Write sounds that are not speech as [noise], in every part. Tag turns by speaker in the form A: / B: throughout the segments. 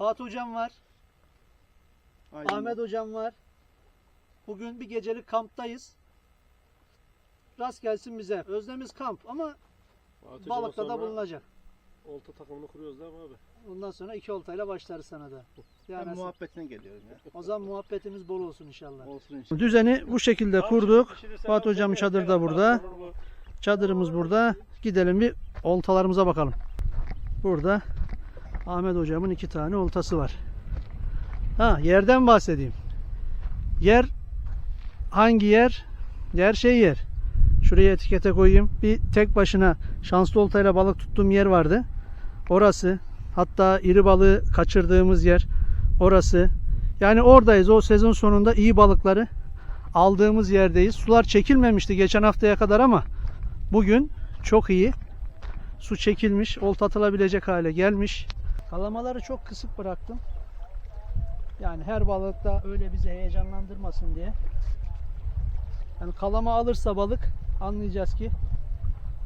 A: Fatih hocam var.
B: Aynen.
A: Ahmet hocam var. Bugün bir gecelik kamptayız. Rast gelsin bize. Özlemiz kamp ama
C: Fatih
A: balıkta da bulunacak.
C: Olta takımını kuruyoruz değil mi abi?
A: Bundan sonra iki oltayla başlarız sana da.
B: Ben
A: Yani
B: muhabbetine geliyorum ya.
A: o zaman muhabbetimiz bol olsun inşallah.
B: Olsun inşallah.
A: Düzeni bu şekilde kurduk. Fatih hocamın çadırı da burada. Çadırımız burada. Gidelim bir oltalarımıza bakalım. Burada Ahmet hocamın iki tane oltası var. Ha yerden bahsedeyim. Yer hangi yer? Yer şey yer. Şuraya etikete koyayım. Bir tek başına şanslı oltayla balık tuttuğum yer vardı. Orası. Hatta iri balığı kaçırdığımız yer. Orası. Yani oradayız. O sezon sonunda iyi balıkları aldığımız yerdeyiz. Sular çekilmemişti geçen haftaya kadar ama bugün çok iyi. Su çekilmiş, olta atılabilecek hale gelmiş. Kalamaları çok kısık bıraktım. Yani her balıkta öyle bizi heyecanlandırmasın diye. Yani kalama alırsa balık anlayacağız ki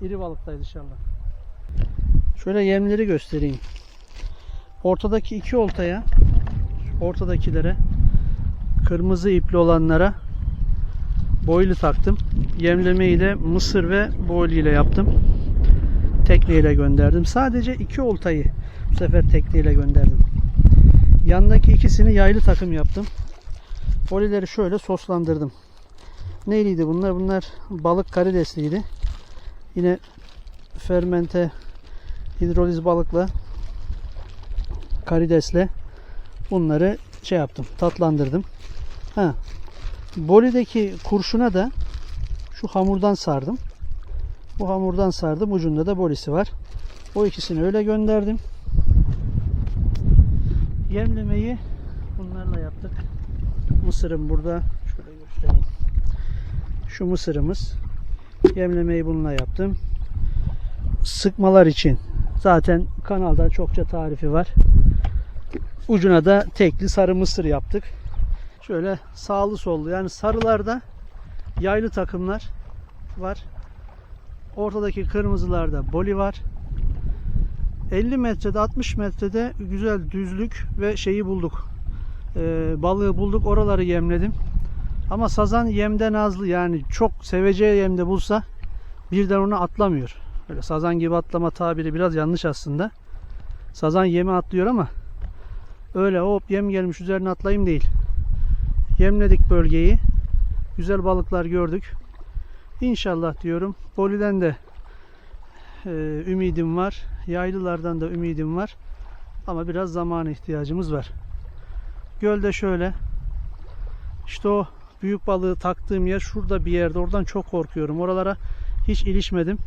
A: iri balıktayız inşallah. Şöyle yemleri göstereyim. Ortadaki iki oltaya, ortadakilere, kırmızı ipli olanlara boylu taktım. Yemlemeyi de mısır ve boylu ile yaptım. Tekneyle gönderdim. Sadece iki oltayı bu sefer tekneyle gönderdim. Yandaki ikisini yaylı takım yaptım. Bolileri şöyle soslandırdım. Neyliydi bunlar? Bunlar balık karidesliydi. Yine fermente hidroliz balıkla karidesle bunları şey yaptım. Tatlandırdım. Ha. Boli'deki kurşuna da şu hamurdan sardım. Bu hamurdan sardım. Ucunda da bolisi var. O ikisini öyle gönderdim. Yemlemeyi bunlarla yaptık. Mısırım burada. Şöyle göstereyim. Şu mısırımız. Yemlemeyi bununla yaptım. Sıkmalar için zaten kanalda çokça tarifi var. Ucuna da tekli sarı mısır yaptık. Şöyle sağlı sollu yani sarılarda yaylı takımlar var. Ortadaki kırmızılarda boli var. 50 metrede 60 metrede güzel düzlük ve şeyi bulduk. Ee, balığı bulduk oraları yemledim. Ama sazan yemden azlı yani çok seveceği yemde bulsa birden onu atlamıyor. Öyle sazan gibi atlama tabiri biraz yanlış aslında. Sazan yemi atlıyor ama öyle hop yem gelmiş üzerine atlayayım değil. Yemledik bölgeyi. Güzel balıklar gördük. İnşallah diyorum. Boli'den de e, ümidim var. Yaylılardan da ümidim var. Ama biraz zamana ihtiyacımız var. Gölde şöyle. İşte o büyük balığı taktığım yer şurada bir yerde. Oradan çok korkuyorum. Oralara hiç ilişmedim.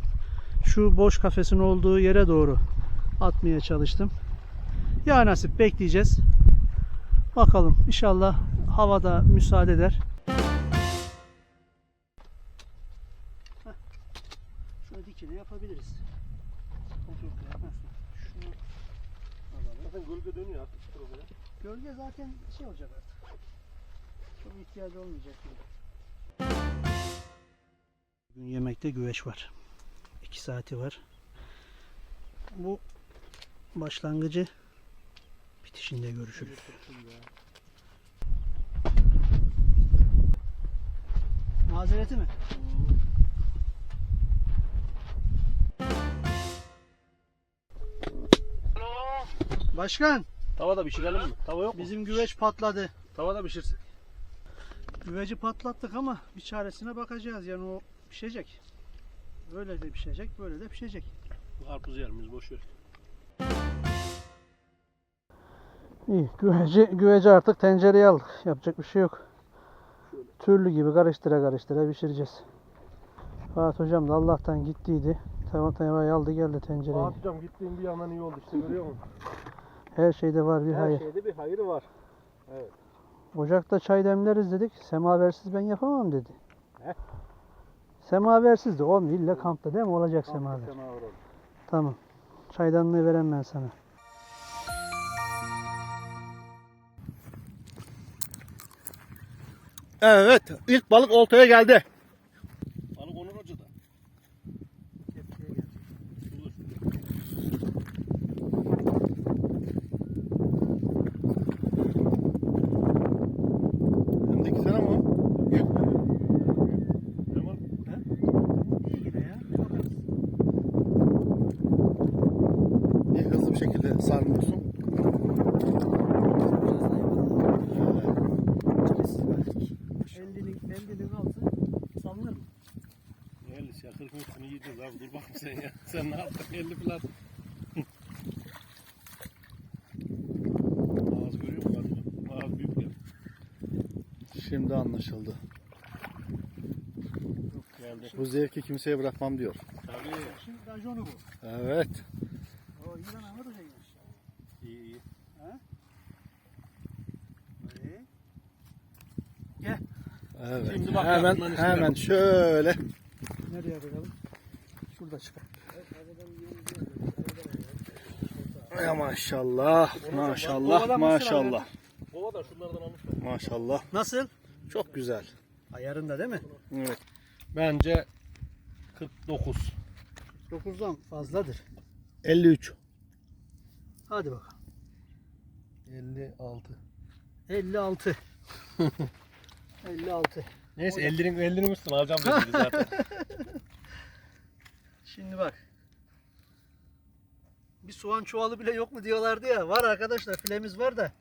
A: Şu boş kafesin olduğu yere doğru atmaya çalıştım. Ya nasip bekleyeceğiz. Bakalım inşallah havada müsaade eder. Dikine yapabiliriz. Ya. Heh. Şunu alalım.
C: Zaten gölge dönüyor artık şu tarafa ya.
A: Gölge zaten şey olacak artık. Çok ihtiyacı olmayacak. Bugün yemekte güveç var. 2 saati var. Bu başlangıcı bitişinde görüşürüz. Mazereti mi? Başkan,
C: Tavada pişirelim mi? Tava yok mu?
A: bizim güveç patladı.
C: Tavada pişirsin.
A: Güveci patlattık ama bir çaresine bakacağız. Yani o pişecek. Böyle de pişecek, böyle de pişecek.
C: Karpuz yerimiz boş ver.
A: İyi, güveci, güveci artık tencereye aldık. Yapacak bir şey yok. Türlü gibi karıştıra karıştıra pişireceğiz. Fatih hocam da Allah'tan gittiydi. Tamam tamam aldı geldi tencereye.
C: Fatih hocam gittiğin bir yandan iyi oldu işte görüyor musun?
A: Her şeyde var bir
C: Her
A: hayır.
C: şeyde bir hayır var.
A: Ocakta çay demleriz dedik. Semaversiz ben yapamam dedi.
C: He?
A: Semaversiz de olmuyor. İlla kampta değil mi? Olacak
C: Tam
A: semaver.
C: semaver.
A: Tamam. Çaydanlığı verem ben sana.
B: Evet. ilk balık oltaya geldi.
C: sarmıyorsun. Eldi'nin altı sallanır mı? 50 ya 40 metreni yiyeceğiz abi dur bakayım sen ya. Sen ne yaptın 50 falan. Ağız görüyor musun? Ağız büyük.
B: Şimdi anlaşıldı. Bu zevki kimseye bırakmam diyor.
C: Tabii.
A: Şimdi rajonu bu.
B: Evet.
A: O İran Ahmet
B: Evet.
C: Şimdi bak
B: hemen hemen şöyle.
A: Nereye koyalım? Şurada çıkar.
B: Ya maşallah. Maşallah. Maşallah.
C: Baba da şunlardan almışlar.
B: Maşallah.
A: Nasıl?
B: Çok güzel.
A: Ayarında değil mi?
B: Evet.
C: Bence 49.
A: 9'dan fazladır.
B: 53.
A: Hadi bakalım.
C: 56.
A: 56. [laughs] 56.
C: Neyse 50'nin 50'nin üstüne alacağım dedi zaten. [laughs]
A: Şimdi bak. Bir soğan çuvalı bile yok mu diyorlardı ya. Var arkadaşlar filemiz var da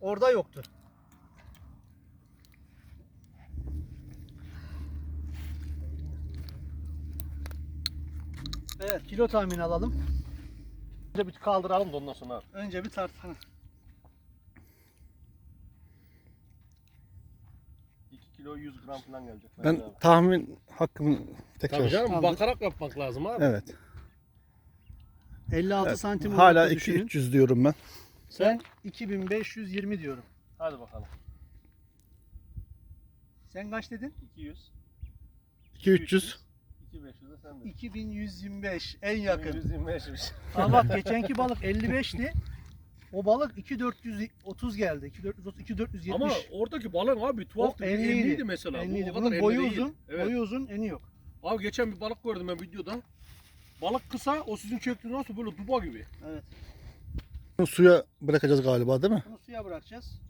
A: orada yoktu. Evet kilo tahmini alalım.
C: Önce bir kaldıralım da ondan sonra.
A: Önce bir tartalım.
C: 2 kilo 100 gram falan gelecek.
B: Ben
C: bence abi.
B: tahmin hakkımı tekrar.
C: Tabii canım
A: Aldık.
C: bakarak yapmak lazım abi.
B: Evet.
A: 56
B: Evet,
A: santim
B: Hala
A: olduğunu
B: 2
A: düşünün.
B: 300 diyorum ben.
A: Sen 2520 diyorum.
C: Hadi bakalım.
A: Sen kaç dedin?
C: 200.
B: 2 300.
C: 2500 de sen de.
A: 2125 en yakın.
C: 125'miş.
A: Ama bak geçenki balık 55'ti. O balık 2430 geldi. 2430 2470.
C: Ama oradaki balığın abi tuhaftı.
A: o
C: Bir
A: 50'ydi.
C: elliydi mesela. Bu
A: 50'ydi.
C: o kadar
A: Bunun boyu
C: değil.
A: uzun.
C: Evet.
A: Boyu uzun, eni yok.
C: Abi geçen bir balık gördüm ben videoda. Balık kısa, o sizin çektiğiniz nasıl böyle duba gibi.
A: Evet.
B: Bunu suya bırakacağız galiba değil mi?
A: Bunu suya bırakacağız.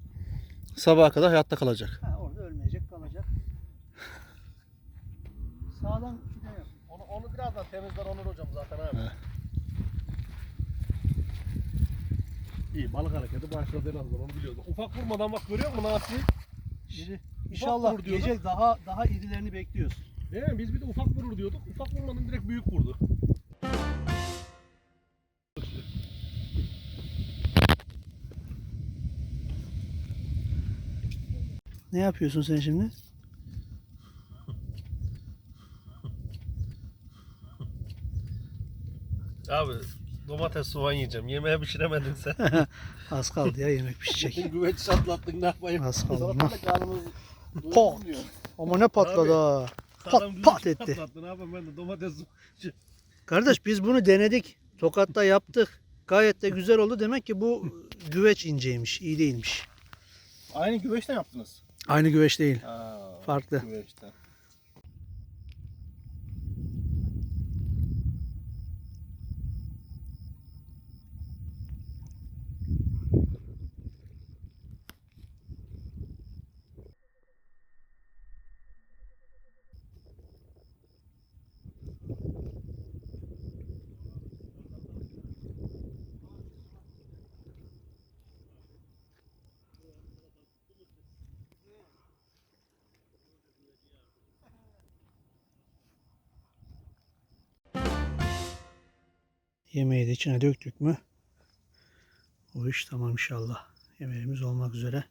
B: Sabaha kadar hayatta kalacak.
A: Ha, orada ölmeyecek, kalacak. Sağdan yap.
C: Onu, onu birazdan temizler Onur hocam zaten abi.
B: He.
C: İyi balık hareketi başladı en azından onu biliyoruz. Ufak vurmadan bak görüyor musun Nasi?
A: İri. İnşallah
C: vur diyorduk.
A: gece daha daha irilerini bekliyoruz.
C: Değil mi? Biz bir de ufak vurur diyorduk. Ufak vurmadan direkt büyük vurdu.
A: Ne yapıyorsun sen şimdi?
C: Abi domates soğan yiyeceğim. Yemeğe pişiremedin sen. [laughs]
A: Az kaldı ya yemek pişecek. [laughs]
C: Güveç çatlattın ne yapayım?
A: Az kaldı.
C: Yalnız
A: Pot. Ama ne patladı ha. Pat pat etti.
C: Çatlattın abi ben de domates [laughs]
A: Kardeş biz bunu denedik. Tokat'ta yaptık. Gayet de güzel oldu. Demek ki bu güveç inceymiş, iyi değilmiş.
B: Aynı güveçten yaptınız.
A: Aynı güveç değil.
B: Ha,
A: Farklı.
B: Güveçten.
A: Yemeği de içine döktük mü? O iş tamam inşallah. Yemeğimiz olmak üzere.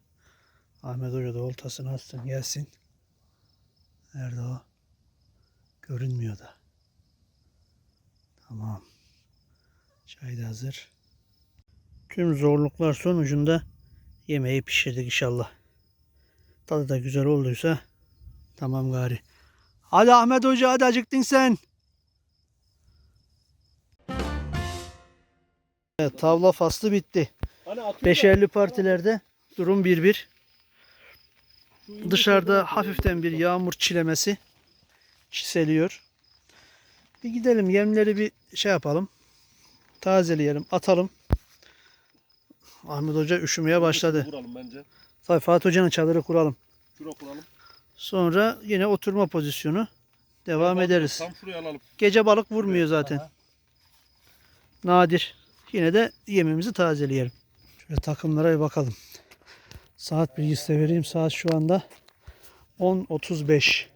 A: Ahmet Hoca da oltasını atsın gelsin. Nerede o? Görünmüyor da. Tamam. Çay da hazır. Tüm zorluklar sonucunda yemeği pişirdik inşallah. Tadı da güzel olduysa tamam gari. Hadi Ahmet Hoca hadi acıktın sen. Evet, tavla faslı bitti.
C: Hani
A: Beşerli partilerde durum 1-1. Dışarıda hafiften bir yağmur çilemesi çiseliyor. Bir gidelim yemleri bir şey yapalım. Tazeleyelim, atalım. Ahmet Hoca üşümeye başladı.
C: Vuralım bence.
A: Tabii Fatih Hoca'nın çadırı kuralım.
C: Kuralım.
A: Sonra yine oturma pozisyonu. Devam ederiz.
C: Tam şuraya alalım.
A: Gece balık vurmuyor zaten. Nadir. Yine de yemimizi tazeleyelim. Şöyle takımlara bir bakalım. Saat bilgisi de vereyim. Saat şu anda 10.35.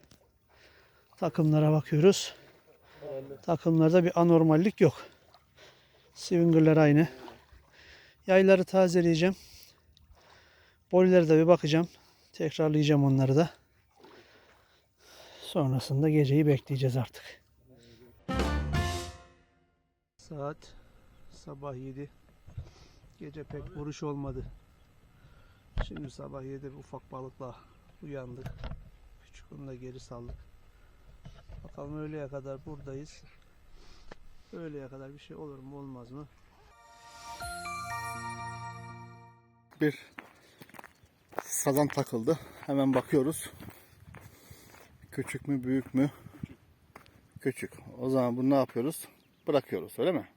A: Takımlara bakıyoruz. Takımlarda bir anormallik yok. Swinger'lar aynı. Yayları tazeleyeceğim. Bolilere de bir bakacağım. Tekrarlayacağım onları da. Sonrasında geceyi bekleyeceğiz artık. Saat sabah 7. Gece pek vuruş olmadı. Şimdi sabah 7 bir ufak balıkla uyandık. Küçük onu da geri saldık. Bakalım öğleye kadar buradayız. Öğleye kadar bir şey olur mu olmaz mı?
B: Bir sazan takıldı. Hemen bakıyoruz. Küçük mü büyük mü? Küçük. O zaman bunu ne yapıyoruz? Bırakıyoruz öyle mi?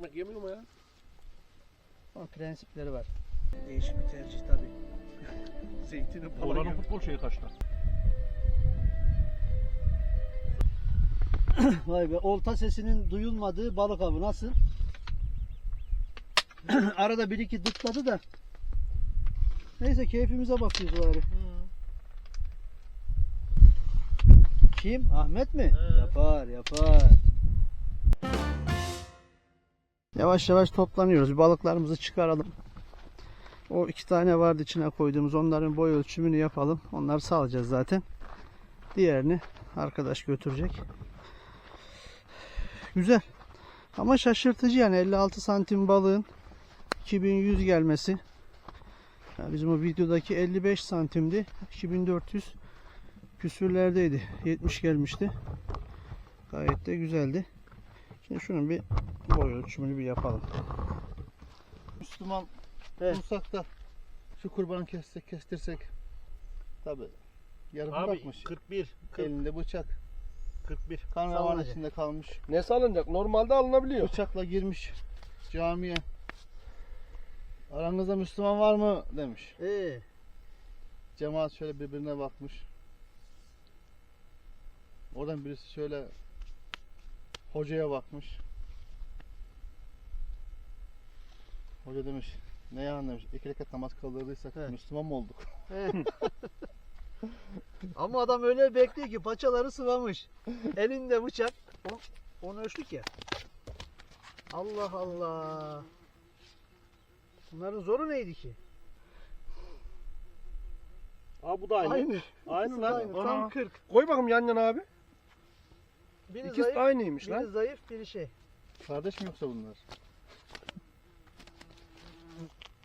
C: Ekmek yemiyor mu ya?
A: Ama prensipleri var. Değişik bir tercih tabii. [laughs]
C: Zeytini Oranın futbol şeyi kaçta? [coughs]
A: Vay be olta sesinin duyulmadığı balık avı nasıl? [coughs] Arada bir iki dıkladı da. Neyse keyfimize bakıyoruz bari. Kim? Ahmet mi?
C: He.
A: Yapar yapar. Yavaş yavaş toplanıyoruz. Balıklarımızı çıkaralım. O iki tane vardı içine koyduğumuz. Onların boy ölçümünü yapalım. Onları salacağız zaten. Diğerini arkadaş götürecek. Güzel. Ama şaşırtıcı yani 56 santim balığın 2100 gelmesi. Ya bizim o videodaki 55 santimdi. 2400 küsürlerdeydi. 70 gelmişti. Gayet de güzeldi. Şimdi şunun bir boy ölçümünü bir yapalım.
B: Müslüman
A: Evet.
B: bulsak da şu kurbanı kessek kestirsek. Tabi. Yarım
C: Abi
B: bırakmış.
C: 41. 40,
B: Elinde bıçak.
C: 41.
B: Kan revan içinde kalmış.
C: Ne salınacak? Normalde alınabiliyor.
B: Bıçakla girmiş camiye. Aranızda Müslüman var mı demiş.
A: Ee,
B: Cemaat şöyle birbirine bakmış. Oradan birisi şöyle hocaya bakmış. Hoca demiş ne yani demiş iki rekat namaz kıldırdıysak
A: Evet.
B: Müslüman mı olduk? [laughs]
A: Ama adam öyle bekliyor ki paçaları sıvamış. Elinde bıçak. O- Onu ölçtük ya. Allah Allah. Bunların zoru neydi ki?
C: Aa bu da aynı.
A: Aynı.
C: Aynı lan.
A: Aynı.
C: Ana.
A: Tam 40.
C: Koy bakalım yan yana abi.
A: Biri
C: İkisi
A: zayıf,
C: aynıymış
A: biri
C: lan.
A: zayıf, biri şey.
B: Kardeş mi yoksa bunlar?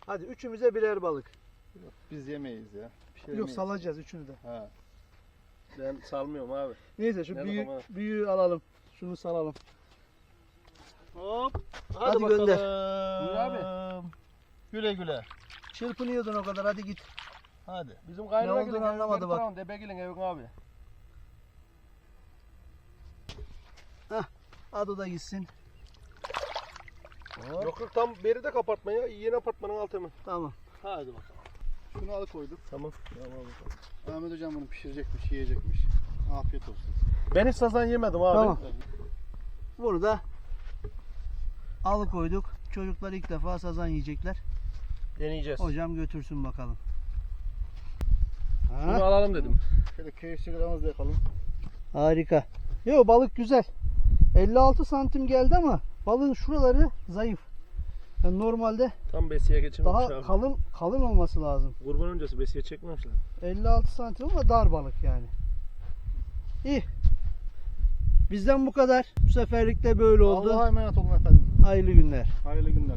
A: Hadi üçümüze birer balık.
B: Biz yemeyiz ya. Bir şey
A: Yok
B: yemeyiz.
A: salacağız üçünü de.
B: Ha.
C: Ben salmıyorum abi.
A: Neyse şu
C: Nerede
A: büyük,
C: kamera?
A: büyüğü alalım. Şunu salalım.
C: Hop.
A: Hadi gönder.
C: Buyur abi.
B: Güle güle.
A: Çırpınıyordun o kadar hadi git.
B: Hadi.
C: Bizim kaynana
A: olduğunu anlamadı bak.
C: Debegilin evin abi.
A: Hadi o da gitsin.
C: Yok yok tam beri de kapatma ya. Yeni apartmanın altı mı?
A: Tamam.
C: Hadi bakalım.
B: Şunu alıkoyduk.
C: Tamam.
B: Ahmet hocam bunu pişirecekmiş, yiyecekmiş. Afiyet olsun.
C: Ben hiç sazan yemedim abi.
A: Tamam. Bunu da alıkoyduk. Çocuklar ilk defa sazan yiyecekler.
C: Deneyeceğiz.
A: Hocam götürsün bakalım.
C: Bunu
A: Ha,
C: alalım dedim.
B: Şöyle keyif sigaramızı yakalım.
A: harika. Yo balık güzel. 56 santim geldi ama balığın şuraları zayıf. Yani normalde
C: Tam besiye geçirmemiş
A: daha
C: abi.
A: kalın kalın olması lazım.
C: Kurban öncesi besiye çekmemişler.
A: 56 santim ama dar balık yani. İyi. Bizden bu kadar. Bu seferlik de böyle oldu.
B: Allah'a emanet olun efendim.
A: Hayırlı günler.
B: Hayırlı günler.